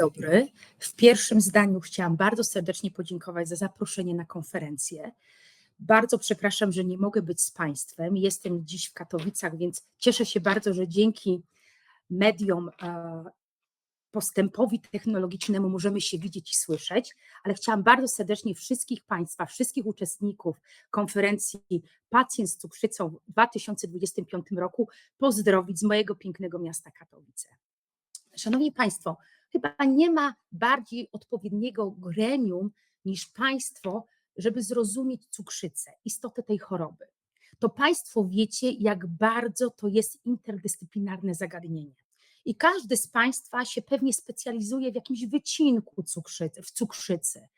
dobry. W pierwszym zdaniu chciałam bardzo serdecznie podziękować za zaproszenie na konferencję. Bardzo przepraszam, że nie mogę być z Państwem. Jestem dziś w Katowicach, więc cieszę się bardzo, że dzięki mediom, e, postępowi technologicznemu możemy się widzieć i słyszeć, ale chciałam bardzo serdecznie wszystkich Państwa, wszystkich uczestników konferencji Pacjent z cukrzycą w 2025 roku pozdrowić z mojego pięknego miasta Katowice. Szanowni Państwo, chyba nie ma bardziej odpowiedniego gremium niż Państwo, żeby zrozumieć cukrzycę, istotę tej choroby. To Państwo wiecie, jak bardzo to jest interdyscyplinarne zagadnienie. I każdy z Państwa się pewnie specjalizuje w jakimś wycinku cukrzycy, w cukrzycy.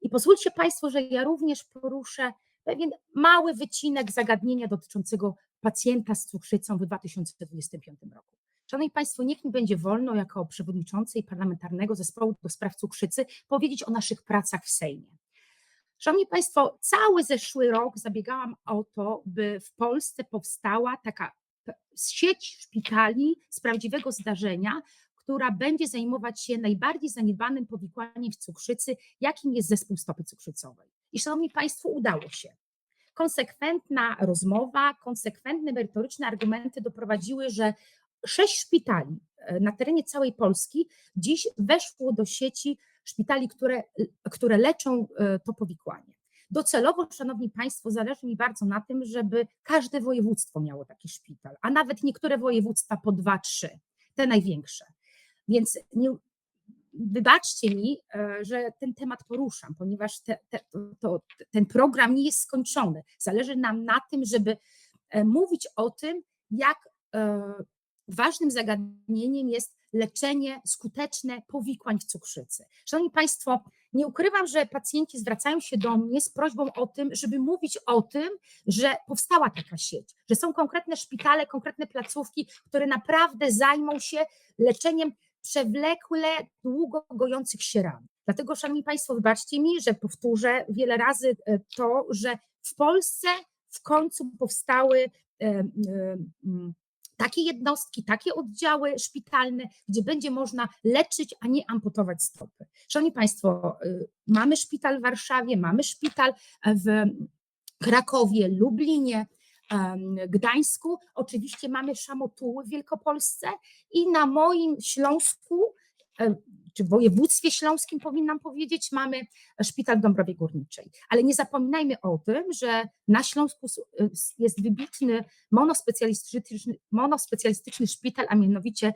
I pozwólcie Państwo, że ja również poruszę pewien mały wycinek zagadnienia dotyczącego pacjenta z cukrzycą w 2025 roku. Szanowni Państwo, niech mi będzie wolno jako przewodniczącej parlamentarnego zespołu do spraw cukrzycy powiedzieć o naszych pracach w Sejmie. Szanowni Państwo, cały zeszły rok zabiegałam o to, by w Polsce powstała taka sieć szpitali z prawdziwego zdarzenia, która będzie zajmować się najbardziej zaniedbanym powikłaniem w cukrzycy, jakim jest zespół stopy cukrzycowej. I Szanowni Państwo, udało się. Konsekwentna rozmowa, konsekwentne merytoryczne argumenty doprowadziły, że sześć szpitali e, na terenie całej Polski dziś weszło do sieci szpitali, które, które leczą e, to powikłanie. Docelowo, Szanowni Państwo, zależy mi bardzo na tym, żeby każde województwo miało taki szpital, a nawet niektóre województwa po dwa, trzy, te największe. Więc nie, wybaczcie mi, e, że ten temat poruszam, ponieważ te, te, to, ten program nie jest skończony. Zależy nam na tym, żeby mówić o tym, jak ważnym zagadnieniem jest leczenie skuteczne powikłań w cukrzycy. Szanowni Państwo, nie ukrywam, że pacjenci zwracają się do mnie z prośbą o tym, żeby mówić o tym, że powstała taka sieć, że są konkretne szpitale, konkretne placówki, które naprawdę zajmą się leczeniem przewlekle, długo gojących się ran. Dlatego, Szanowni Państwo, wybaczcie mi, że powtórzę wiele razy e, to, że w Polsce w końcu powstały e, e, takie jednostki, takie oddziały szpitalne, gdzie będzie można leczyć, a nie amputować stopy. Szanowni Państwo, y, mamy szpital w Warszawie, mamy szpital w Krakowie, Lublinie, Gdańsku, oczywiście mamy szamotuły w Wielkopolsce i na moim Śląsku czy w województwie śląskim powinnam powiedzieć, mamy szpital w Dąbrowie Górniczej. Ale nie zapominajmy o tym, że na Śląsku jest wybitny monospecjalistyczny, monospecjalistyczny szpital, a mianowicie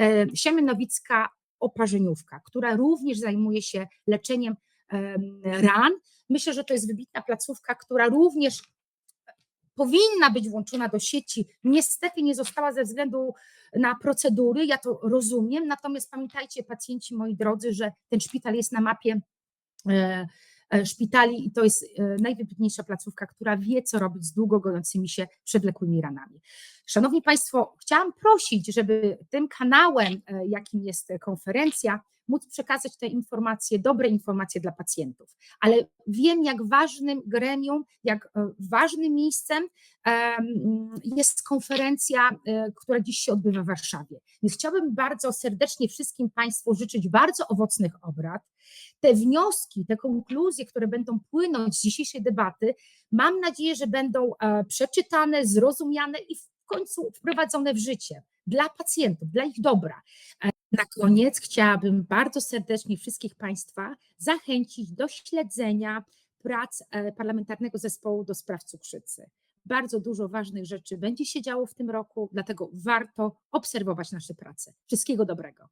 e, Siemianowicka Oparzeniówka, która również zajmuje się leczeniem ran. Myślę, że to jest wybitna placówka, która również powinna być włączona do sieci, niestety nie została ze względu na procedury, ja to rozumiem, natomiast pamiętajcie pacjenci moi drodzy, że ten szpital jest na mapie e, e, szpitali i to jest e, najwybitniejsza placówka, która wie, co robić z długo gojącymi się przewlekłymi ranami. Szanowni Państwo, chciałam prosić, żeby tym kanałem, jakim jest konferencja, móc przekazać te informacje, dobre informacje dla pacjentów. Ale wiem, jak ważnym gremium, jak e, ważnym miejscem jest konferencja, e, która dziś się odbywa w Warszawie. Więc chciałabym bardzo serdecznie wszystkim Państwu życzyć bardzo owocnych obrad. Te wnioski, te konkluzje, które będą płynąć z dzisiejszej debaty, mam nadzieję, że będą e, przeczytane, zrozumiane i końcu wprowadzone w życie dla pacjentów, dla ich dobra. Na koniec chciałabym bardzo serdecznie wszystkich Państwa zachęcić do śledzenia prac e, Parlamentarnego Zespołu do Spraw Cukrzycy. Bardzo dużo ważnych rzeczy będzie się działo w tym roku, dlatego warto obserwować nasze prace. Wszystkiego dobrego.